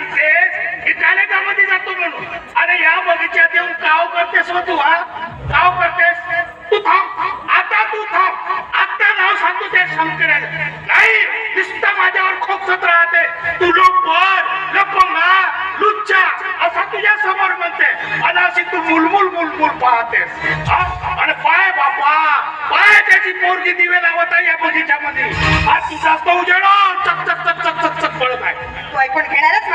सांगतेस की कॉलेजामध्ये जातो म्हणून. अरे या बगीच्यात येऊन काव करतेस मग तू हा? काव करतेस? तू थांब. आता तू थांब. आता नाव सांगतो त्या शंकराला नाही नुसतं माझ्यावर खोकसत राहते. तू लोपर लपंगा लुच्चा असा तुझ्या समोर म्हणते. आणि अशी तू मुलमुल मुलमुल पाहतेस. आणि पाय बापा पाय त्याची पोरगी दिवे लावत आहे या बगीच्यामध्ये. आज तुझा असतो उजेडो. चक चक चक चक चक चक पळत आहे. तू ऐकून घेणारच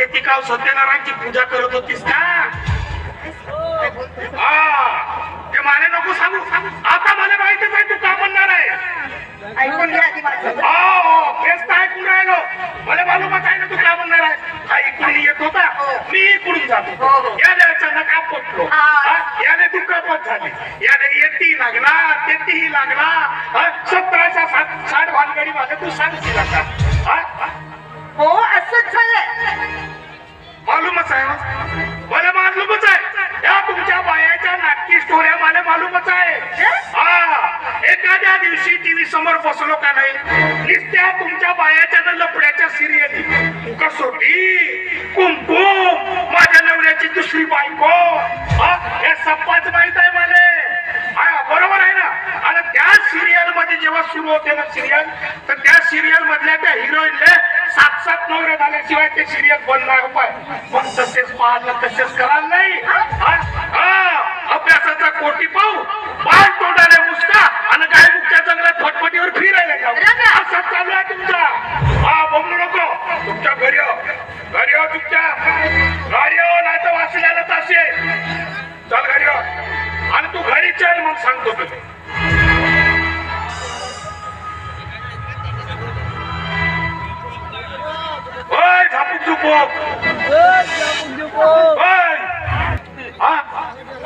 मग येते का सत्यनारायणची पूजा करत होतीस का हा ते माने नको सांगू. आता मला माहितीच आहे तू का म्हणणार आहे. ऐकून घे आधी माझं. हो तेच तर ऐकून राहिलो. मला मालूमच आहे ना तू काय म्हणणार आहे. हा इकडून येत होता मी इकडून जातो. हो, हो. याला अचानक आपटलो हा. हा, याने दुखापत झाली? याने येती लागला तेतीही लागला. हा, सतराच्या सात साठ भानगडी माझ्या तू सांगशील आता. मालूमच आहे मला मालूमच आहे. या तुमच्या बायाच्या नाटकी स्टोऱ्या मला मालूमच आहे. हा. एखाद्या दिवशी टीव्ही समोर बसलो का नाही नुसत्या तुमच्या बायाच्या न लपड्याच्या सिरियली. कसोटी कुंकुम माझ्या नवऱ्याची दुसरी बायको. हे सप्पाच माहीत आहे मला. बरोबर आहे ना? आणि त्या सिरियलमध्ये जेव्हा सुरू होते ना सिरियल सात सात नवरे झाल्याशिवाय ते सिरियल बनणार पाय मग तसेच पाहणं तसेच करायला नाही. अभ्यासाचा कोटी पाहू. बाळ तोडायला मुसका आणि काय मुक्त्या जंगलात फटफटीवर फिरायला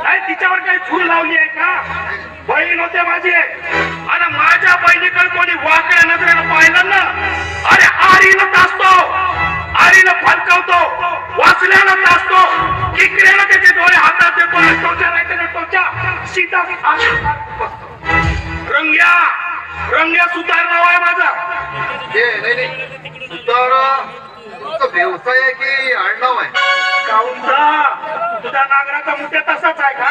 नाही तिच्यावर काही फूल लावली आहे का? बहीण होते माझी. आणि माझ्या बहिणीकडे कोणी वाकड्या नजरेनं पाहिलं ना? अरे आरीनं तासतो. आरीनं फलकवतो वाचल्यानं तासतो. किकऱ्यानं त्याचे डोळे हातात देतो. टोच्या नाही त्याने टोचा. सीता रंग्या. रंग्या सुतार नाव आहे माझा. हे नाही. सुतारा. व्यवसाय आहे की आडनाव आहे. काऊंचा तुझा नागराचा मुद्दे तसाच आहे का?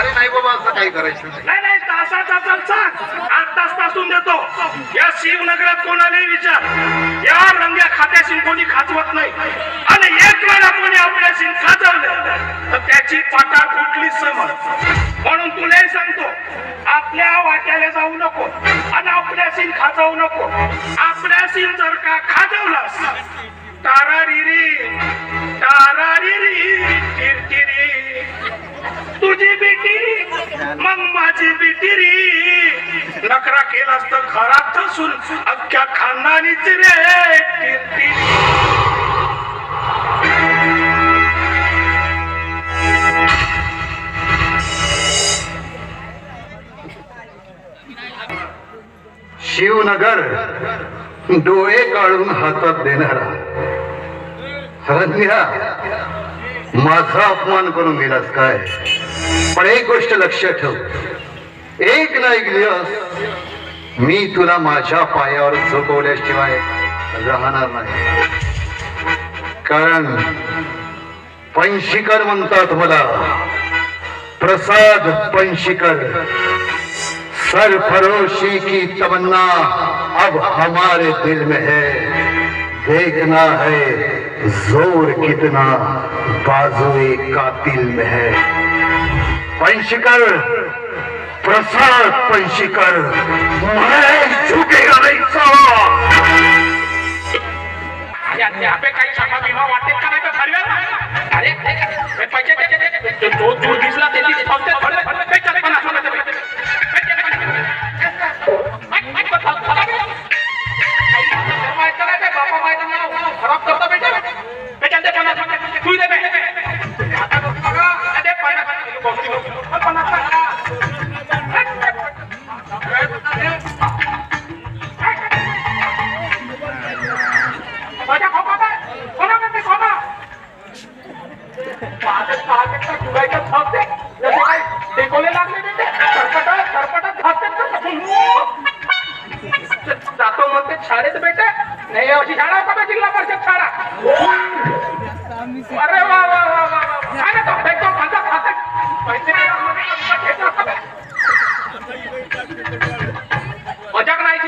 अरे नाही बाबा असं काही करायचं नाही. नाही नाही तासा तासात सांग आठ तास तासून देतो. या शिवनगरात कोणालाही विचार. या रंग्या खात्याशी कोणी खाचवत नाही. आणि एक वेळा कोणी आपल्याशी खाचवलं तर त्याची पाटा फुटली समज. म्हणून तुलाही सांगतो आपल्या वाट्याला जाऊ नको आणि आपल्याशी खाचवू नको. आपल्याशी जर का खाजवलास तारारिरी तारारिरी टिरटिरी तुझी बेटी मग माझी बेटिरी. नकरा केला तर घरात असून अख्ख्या खानदानीच रे टिरटिरी शिवनगर डोळे काढून हातात देणारा. हरण्या माझा अपमान करून गेलास काय? पण एक गोष्ट लक्षात ठेव. एक ना एक दिवस मी तुला माझ्या पायावर झोपवल्याशिवाय राहणार नाही. कारण पंशीकर म्हणतात मला प्रसाद पंशीकर सरफरोशी की तमन्ना अब हमारे दिल में है देखना है जोर कितना बाजुए कातिल में है। पंशिकर प्रसाद पंशिकर मैं झुकेगा नहीं सवा जातो म्हणते शाळेत बेटा नाही अशी शाळा होता जिल्हा परिषद शाळा अरे वा वा वा वा वा. मजाक नाही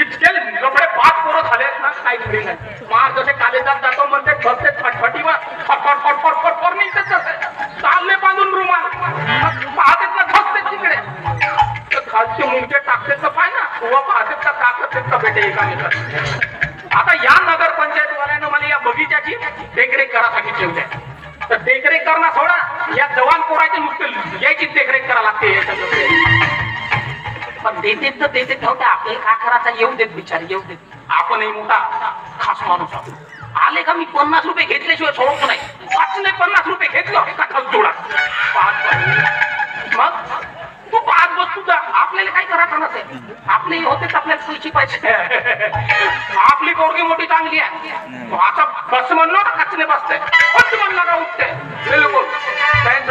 इतके कपडे पाच पोरं झालेत ना काही घरी नाही. मार जसे कालेजात जातो म्हणते बसते फटफटीवर. फटफट फटफट फटफट निघतेच असते चालले बांधून रुमाल. पाहतेच ना धसतेच तिकडे. खालचे मुंडके टाकतेच तर पाय ना. व पाहतेच का टाकतेच का बेटे एकामेकात आता या नगर पंचायतवाल्यानं मला या बगीच्याची देखरेख करासाठी ठेवली तर देखरेख करणं सोडा. या जवान पोराची नुसतं यायची देखरेख करा लागते. पण देते तर देते ठेवते आपल्याला काय करायचं? येऊ देत बिचार येऊ देत. आपणही मोठा खास माणूस आहोत. आले का मी पन्नास रुपये घेतल्याशिवाय सोडतो नाही? पाच नाही पन्नास रुपये घेतलं का खस जोडा पाच. मग? आपल्याला काय करायचं नसेल. आपले होतेच आपल्याला पैसे पाहिजे. आपली पोरगी मोठी चांगली आहे. आता बस म्हणलो ना कचने बसते बस म्हणला का उठते बिलकुल. काही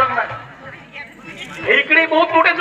इकडे बहुत मोठे